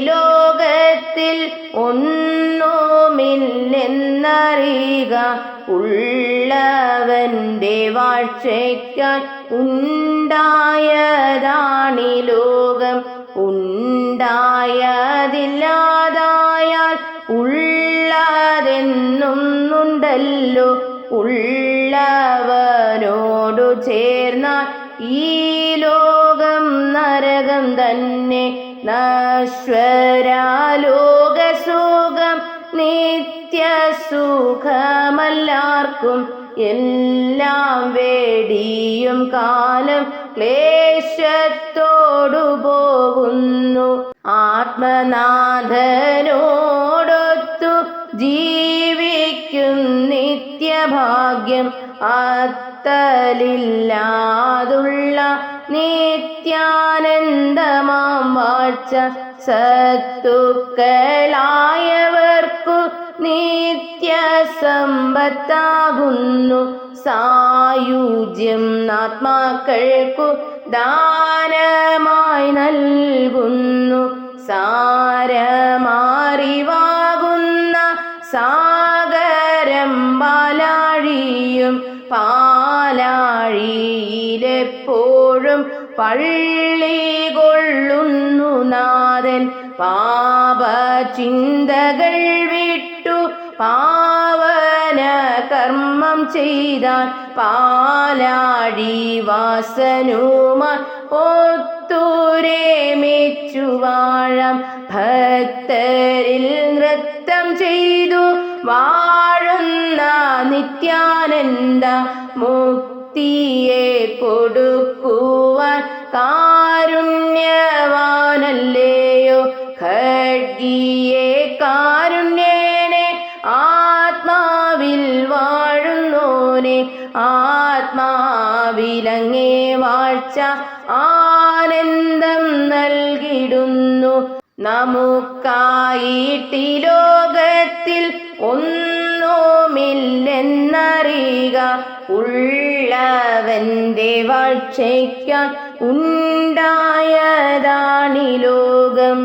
ലോകത്തിൽ ഒന്നുമില്ലെന്നറിയുക. ഉള്ളവന്റെ വാഴ്ചയ്ക്കാൻ ഉണ്ടായതാണി ലോകം. ഉണ്ടായതില്ലാതായാൽ ഉള്ളതെന്നൊന്നുണ്ടല്ലോ. ഉള്ളവനോടു ചേർന്ന ഈ ലോകം നരകം തന്നെ. നശ്വരാലോകസുഖം നിത്യസുഖമല്ലാർക്കും എല്ലാം വേടിയും കാലം ക്ലേശത്തോടു പോകുന്നു. ആത്മനാഥനോടൊത്തു ജീവിക്കും നിത്യഭാഗ്യം അത്തലില്ലാതുള്ള നിത്യാനന്ദമാം വാഴ്ച സത്തുക്കളായവർക്കു നിത്യ സമ്പത്താകുന്നു സായുജ്യം ആത്മാക്കൾക്കു ദാനമായി നൽകുന്നു. സാരമാറിവാകുന്ന സാഗരം പാലാഴിയിലെപ്പോഴും പള്ളി കൊള്ളുന്നു നാഥൻ. പാപചിന്തകൾ വിട്ടു പാവന കർമ്മം ചെയ്താൽ പാലാഴി വാസനുമ ഒത്തുരേമിച്ചു വാഴം. ഭക്തരിൽ നൃത്തം ചെയ്തു വാഴുന്ന നിത്യാനന്ദ മുക്തിയെ കൊടുക്കുവാൻ കാരുണ്യവാനല്ലേയോ? ഖഡ്ഗിയെ കാരുണ്യേനെ ആത്മാവിൽ വാഴുന്നോനെ ആത്മാവിലങ്ങേ വാഴ്ച ആനന്ദം നൽകിടുന്നു. നമുക്കായിട്ടി ഉള്ളവന്റെ വാഴ്ചയ്ക്കാൻ ഉണ്ടായതാണി ലോകം.